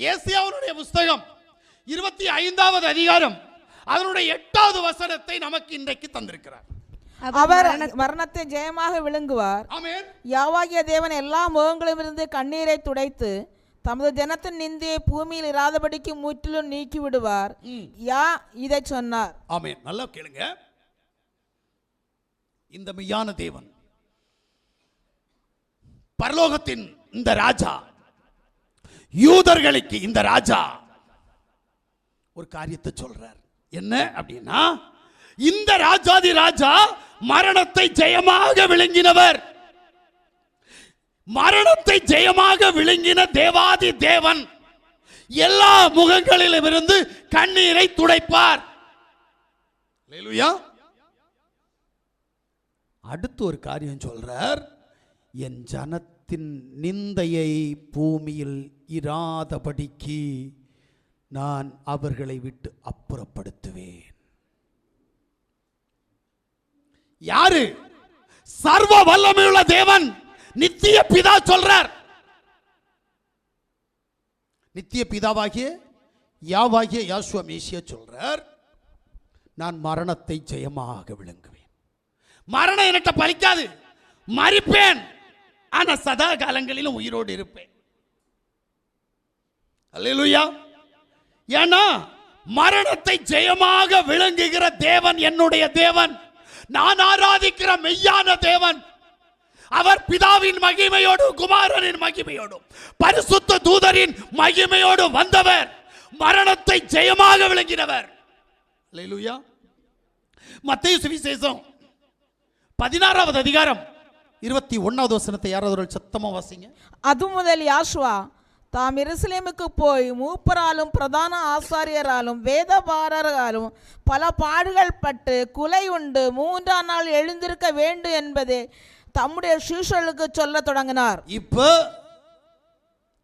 ஏசியாவுடைய புஸ்தகம் இருபத்தி ஐந்தாவது அதிகாரம் அதனுடைய எட்டாவது வசனத்தை நமக்கு இன்றைக்கு தந்திருக்கிறார். அவர் மரணத்தை ஜெயமாக விழுங்குவார். யாவாகிய தேவன் எல்லா முகங்களிலிருந்து கண்ணீரை துடைத்து தமது ஜனத்தின் நிந்தையை பூமியில் இராதபடிக்கு முற்றிலும் நீக்கி விடுவார் யா இதை சொன்னார். ஆமென். நல்லா கேளுங்க. இந்த மெய்யான தேவன் பரலோகத்தின் இந்த ராஜா யூதர்களுக்கு இந்த ராஜா ஒரு காரியத்தை சொல்றார். என்ன அப்படின்னா இந்த ராஜாதி ராஜா மரணத்தை ஜெயமாக விழுங்கினவர் மரணத்தை ஜெயமாக விழுங்கின தேவாதி தேவன் எல்லா முகங்களிலும் இருந்து கண்ணீரை துடைப்பார். அடுத்து ஒரு காரியம் சொல்றார். என் ஜனத்தின் நிந்தையை பூமியில் இராதபடிக்கு நான் அவர்களை விட்டு அப்புறப்படுத்துவேன். யாரு? சர்வ வல்லமையுள்ள தேவன் நித்திய பிதா சொல்றார். நித்திய பிதாவாகிய யாவாகிய யாசுவ மேசியா சொல்றார் நான் மரணத்தை ஜெயமாக விளங்குவேன். மரணம் என்கிட்ட பலிக்காது. மறிப்பேன் ஆனால் சதா காலங்களிலும் உயிரோடு இருப்பேன். அல்லேலூயா ஏன்னா மரணத்தை ஜெயமாக விளங்குகிற தேவன் என்னுடைய தேவன். நான் ஆராதிக்கிற மெய்யான தேவன். அவர் பிதாவின் மகிமையோடும் குமாரனின் மகிமையோடும் பரிசுத்த தூதரின் மகிமையோடு வந்தவர். மரணத்தை ஜெயமாக விளங்கினவர். மத்திய சுவிசேஷம் பதினாறாவது அதிகாரம் இருபத்தி ஒன்னாவது வசனத்தை யாராவது ஒரு சத்தமா வாசிங்க. அது முதல் யாசுவா தாம் எருசலேமுக்கு போய் மூப்பராலும் பிரதான ஆசாரியராலும் வேதபாரராலும் பல பாடுகள் பட்டு குலை உண்டு. மூன்றாம் நாள் எழுந்திருக்க வேண்டும் என்பதே தம்முடைய சீஷர்களுக்கு சொல்ல தொடங்கினார். இப்போ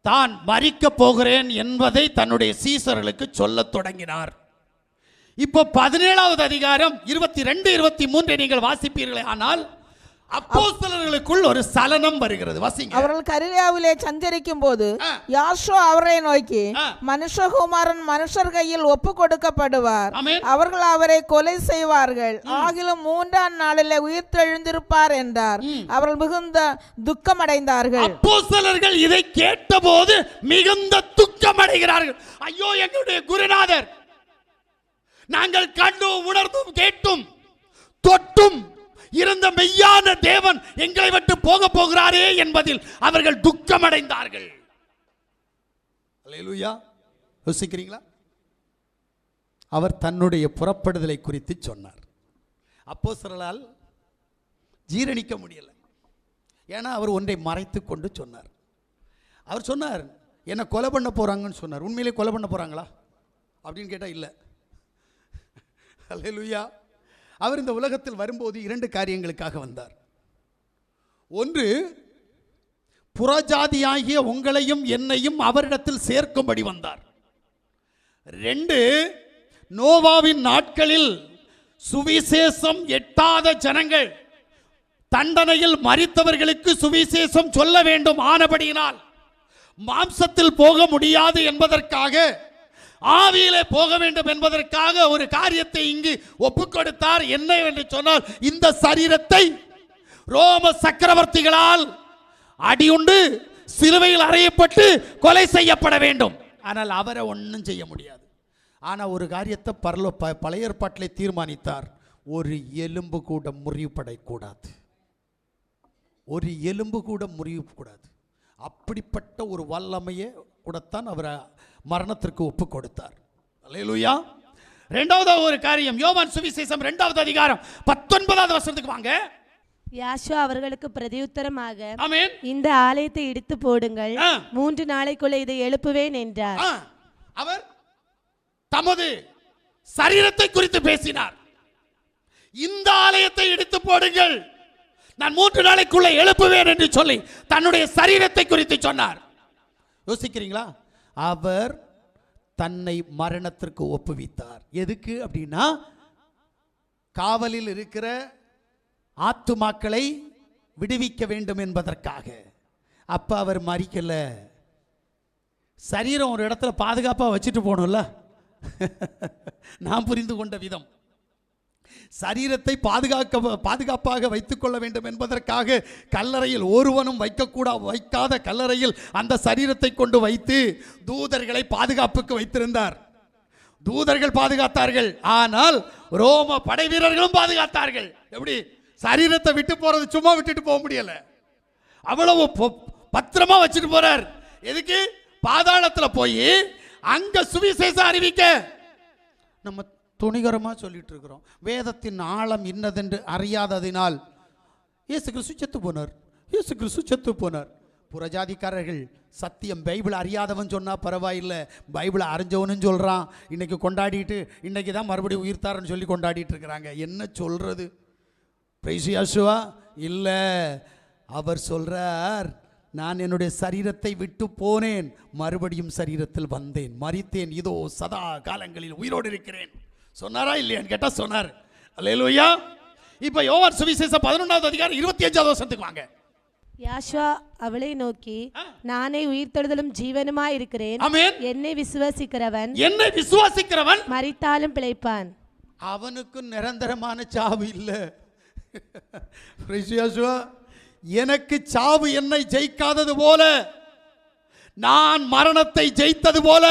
தான் மறிக்க போகிறேன் என்பதை தன்னுடைய சீசர்களுக்கு சொல்லத் தொடங்கினார். இப்போ பதினேழாவது அதிகாரம் இருபத்தி ரெண்டு இருபத்தி மூன்றை நீங்கள் வாசிப்பீர்களே. ஆனால் அப்போஸ்தலர்களுக்குள் ஒரு சலனம் வருகிறது. வாசிங்க. அவர்கள் கலிலேயாவிலே சஞ்சரிக்கும் போது. யாஷோ அவரை நோக்கி. மனுஷகுமாரன் மனுஷர் கையில் ஒப்பு கொடுக்கப்படுவார். அவர்கள் அவரை கொலை செய்வார்கள். ஆகிலும் மூன்றாம் நாளிலே உயிர் தெழுந்திருப்பார் என்றார் அவர்கள் மிகுந்த துக்கமடைந்தார்கள். அப்போஸ்தலர்கள் இதை கேட்டபோது மிகுந்த துக்கம் அடைகிறார்கள் ஐயோ எங்களுடைய குருநாதர் நாங்கள் கண்டும் உணர்ந்தும் கேட்டும் தொட்டும் இருந்த மெய்யான தேவன் எங்களை விட்டு போக போகிறாரே என்பதில் அவர்கள் துக்கமடைந்தார்கள். அல்லேலூயா யோசிக்கிறீங்களா? அவர் தன்னுடைய புறப்படுதலை குறித்து சொன்னார். அப்போஸ்தலரால் ஜீரணிக்க முடியலை. ஏன்னா அவர் ஒன்றை மறைத்து கொண்டு சொன்னார். அவர் சொன்னார் என்னை கொலை பண்ண போகிறாங்கன்னு சொன்னார். உண்மையிலே கொலை பண்ண போகிறாங்களா அப்படின்னு கேட்டால் இல்லை. அல்லேலூயா அவர் இந்த உலகத்தில் வரும்போது இரண்டு காரியங்களுக்காக வந்தார். ஒன்று புறஜாதியாகிய உங்களையும் என்னையும் அவரிடத்தில் சேர்க்கும்படி வந்தார். ரெண்டு நோவாவின் நாட்களில் சுவிசேஷம் எட்டாத ஜனங்கள் தண்டனையில் மறித்தவர்களுக்கு சுவிசேஷம் சொல்ல வேண்டும் ஆனபடியினால் மாம்சத்தில் போக முடியாது என்பதற்காக ஆவியிலே போக வேண்டும் என்பதற்காக ஒரு காரியத்தை இங்கு ஒப்பு கொடுத்தார் என்ன என்று சொன்னால் இந்த சரீரத்தை ரோம சக்கரவர்த்திகளால் அடியுண்டு சிலுவையில் அறையப்பட்டு கொலை செய்யப்பட வேண்டும். ஆனால் அவரை ஒன்றும் செய்ய முடியாது. ஆனால் ஒரு காரியத்தை பரலோ ப பழைய ஏற்பாட்டிலே தீர்மானித்தார். ஒரு எலும்பு கூட முறிவுபடக்கூடாது ஒரு எலும்பு கூட முறியக்கூடாது அப்படிப்பட்ட ஒரு வல்லமையை கூடத்தான் அவர் மரணத்திற்கு ஒப்பு கொடுத்தார் அல்லேலூயா. ரெண்டாவது ஒரு காரியம். யோவான் சுவிசேஷம் ரெண்டாவது அதிகாரம் பத்தொன்பதாவது வருஷத்துக்கு வாங்க. யாஷுவா அவர்களுக்கு பிரதியுத்தரமாக இந்த ஆலயத்தை இடித்து போடுங்கள். மூன்று நாளைக்குள்ள இதை எழுப்புவேன் என்றார். அவர் தமது சரீரத்தை குறித்து பேசினார். இந்த ஆலயத்தை எடுத்து போடுங்கள். நான் மூன்று நாளைக்குள்ள எழுப்புவேன் என்று சொல்லி தன்னுடைய சரீரத்தை குறித்து சொன்னார். யோசிக்கிறீங்களா? அவர் தன்னை மரணத்திற்கு ஒப்புவித்தார். எதுக்கு அப்படின்னா காவலில் இருக்கிற ஆத்துமாக்களை விடுவிக்க வேண்டும் என்பதற்காக. அப்ப அவர் மறிக்கல. சரீரம் ஒரு இடத்துல பாதுகாப்பாக வச்சுட்டு போகணும்ல? நான் புரிந்து கொண்ட விதம். சரீரத்தை பாதுகாக்க பாதுகாப்பாக வைத்துக்கொள்ள வேண்டும் என்பதற்காக கல்லறையில் ஒருவனும் வைக்கக்கூடா வைக்காத கல்லறையில் அந்த சரீரத்தை கொண்டு வைத்து தூதர்களை பாதுகாப்புக்கு வைத்திருந்தார். தூதர்கள் பாதுகாத்தார்கள். ஆனால் ரோம படை வீரர்களும் பாதுகாத்தார்கள். எப்படி? சரீரத்தை விட்டு போறது சும்மா விட்டுட்டு போக முடியல. அவ்வளவு பத்திரமா வச்சுட்டு போறார். எதுக்கு? பாதாளத்துல போய் அங்க சுவிசேஷம் அறிவிக்க. நம்ம துணிகரமாக சொல்லிட்டு இருக்கிறோம் வேதத்தின் ஆழம் இன்னதென்று அறியாததினால் இயேசு கிறிஸ்து செத்து போனார். இயேசு கிறிஸ்து செத்து போனார். புறஜாதிக்காரர்கள் சத்தியம் பைபிள் அறியாதவன் சொன்னால் பரவாயில்லை. பைபிளை அறிஞ்சவனும் சொல்கிறான் இன்றைக்கி கொண்டாடிட்டு இன்றைக்கி தான் மறுபடியும் உயிர்த்தாரன்னு சொல்லி கொண்டாடிட்டு இருக்கிறாங்க. என்ன சொல்கிறது பிரைசியாசுவா இல்லை அவர் சொல்கிறார் நான் என்னுடைய சரீரத்தை விட்டு போனேன் மறுபடியும் சரீரத்தில் வந்தேன். மறித்தேன் இதோ சதா காலங்களில் உயிரோடு இருக்கிறேன். சொன்னாரா இல்லையான்னு கேட்டா சொன்னார். அல்லேலூயா. இப்போ யோவான் சுவிசேஷம் பதினொன்றாவது அதிகாரம் இருபத்தி அஞ்சாவது வருஷத்துக்கு வாங்க. யாஷுவா அவளை நோக்கி நானே உயிர்த்தெழுதலும் ஜீவனுமாய் இருக்கிறேன். என்னை விசுவாசிக்கிறவன் என்னை விசுவாசிக்கிறவன்? மரித்தாலும் பிழைப்பான். அவனுக்கு நிரந்தரமான சாவு இல்லை. எனக்கு சாவு என்னை ஜெயிக்காதது போல. நான் மரணத்தை ஜெயித்தது போல.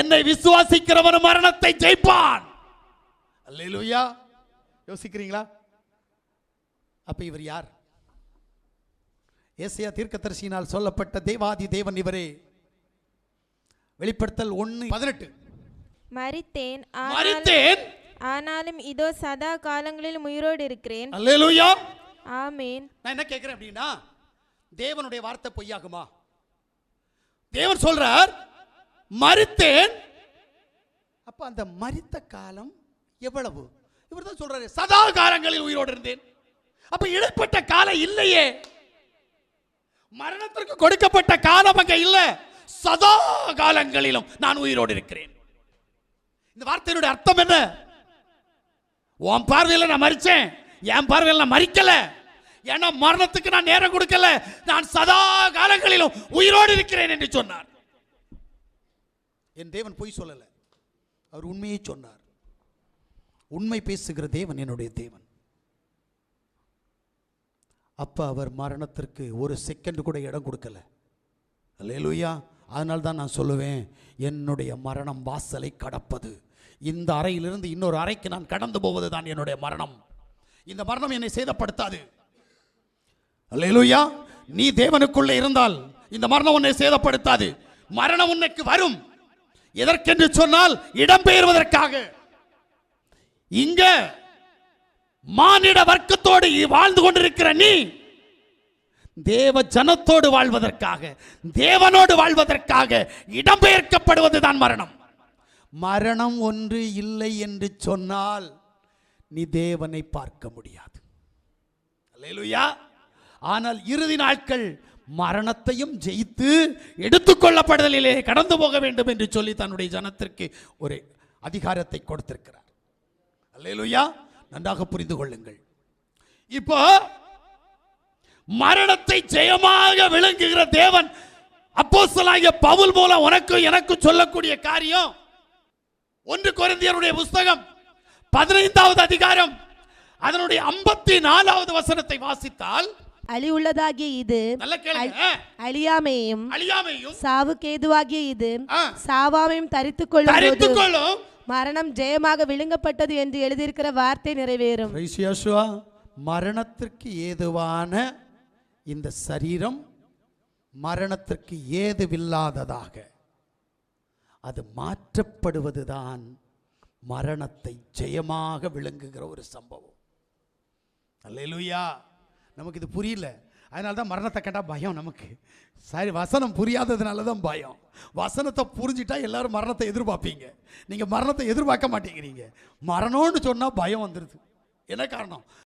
என்னை விசுவாசிக்கிறவன் மரணத்தை ஜெயிப்பான். அல்லேலூயா. யோசிக்கிறீங்களா? அப்ப இவர் யார்? ஏசியா தீர்க்கதரிசியினால் சொல்லப்பட்ட தேவாதி தேவன் இவரே. வெளிப்படுத்தல் ஒன்று பதினெட்டு. மறித்தேன் ஆனாலும் இதோ சதா காலங்களில் உயிரோடு இருக்கிறேன். அல்லேலூயா. ஆமேன். நான் என்ன கேட்கிறேன் அப்படின்னா தேவனுடைய வார்த்தை பொய்யாகுமா? தேவன் சொல்றார் மறித்தேன். அப்ப அந்த மரித்த காலம் எவ்வளவு? இவர் தான் சொல்றாரு சதா காலங்களில் உயிரோடு இருந்தேன். அப்ப இடைப்பட்ட காலம் இல்லையே. மரணத்திற்கு கொடுக்கப்பட்ட காலம் அங்க இல்ல. சதா காலங்களிலும் நான் உயிரோடு இருக்கிறேன். இந்த வார்த்தையினுடைய அர்த்தம் என்ன? உன் பார்வையில் நான் மறிச்சேன் என் பார்வையில் நான் மறிக்கல ஏன்னா மரணத்துக்கு நான் நேரம் கொடுக்கல. நான் சதா காலங்களிலும் உயிரோடு இருக்கிறேன் என்று சொன்னார். என் தேவன் பொய் சொல்லல. அவர் உண்மையை சொன்னார். உண்மை பேசுகிற தேவன் என்னுடைய தேவன். அப்போ அவர் மரணத்திற்கு ஒரு செகண்ட் கூட இடம் கொடுக்கல. அல்லேலூயா அதனால தான் நான் சொல்லுவேன் என்னுடைய மரணம் வாசலை கடப்பது. இந்த அறையிலிருந்து இன்னொரு அறைக்கு நான் கடந்து போவது தான் என்னுடைய மரணம். இந்த மரணம் என்னை சேதப்படுத்தாது. அல்லேலூயா நீ தேவனுக்குள்ளே இருந்தால் இந்த மரணம் உன்னை சேதப்படுத்தாது. மரணம் உன்னைக்கு வரும். எதற்கென்று சொன்னால் இடம்பெயர்வதற்காக. இங்க மானிட வர்க்கத்தோடு வாழ்ந்து கொண்டிருக்கிற நீ தேவ ஜனத்தோடு வாழ்வதற்காக தேவனோடு வாழ்வதற்காக இடம்பெயர்க்கப்படுவதுதான் மரணம். மரணம் ஒன்று இல்லை என்று சொன்னால் நீ தேவனை பார்க்க முடியாது. ஆனால் இறுதி நாட்கள் மரணத்தையும் ஜெயித்து எடுத்துக்கொள்ளப்படுதலிலே கடந்து போக வேண்டும் என்று சொல்லி தன்னுடைய ஜனத்திற்கு ஒரு அதிகாரத்தை கொடுத்திருக்கிறார். அல்லேலூயா. நன்றாக புரிந்து கொள்ளுங்கள் இப்போ மரணத்தை ஜெயமாக விளங்குகிற தேவன் அப்போஸ்தலனாகிய பவுல் மூலம் உனக்கு எனக்கு சொல்லக்கூடிய காரியம் ஒன்று கொரிந்தியருடைய புஸ்தகம் பதினைந்தாவது அதிகாரம் அதனுடைய ஐம்பத்தி நாலாவது வசனத்தை வாசித்தால் அழிவுள்ளதாகிய இது அழியாமையும் அழியாமையும் சாவுக்கேதுவாகிய இது ஆ. சாவாமையும் தரித்துக் கொள்ளும் மரணம் ஜெயமாக விழுங்கப்பட்டது என்று எழுதியிருக்கிற வார்த்தை நிறைவேறும். மரணத்திற்கு ஏதுவான இந்த சரீரம் மரணத்திற்கு ஏதுவில்லாததாக. அது மாற்றப்படுவதுதான் மரணத்தை ஜெயமாக விளங்குகிற ஒரு சம்பவம். அல்லேலூயா. நமக்கு இது புரியல. அதனால தான் மரணத்தை கேட்டால் பயம் நமக்கு. சரி வசனம் புரியாததுனால தான் பயம். வசனத்தை புரிஞ்சிட்டா எல்லாரும் மரணத்தை எதிர்பார்ப்பீங்க. நீங்கள் மரணத்தை எதிர்பார்க்க மாட்டேங்கிறீங்க. மரணம்னு சொன்னால் பயம் வந்துடுது என்ன காரணம்?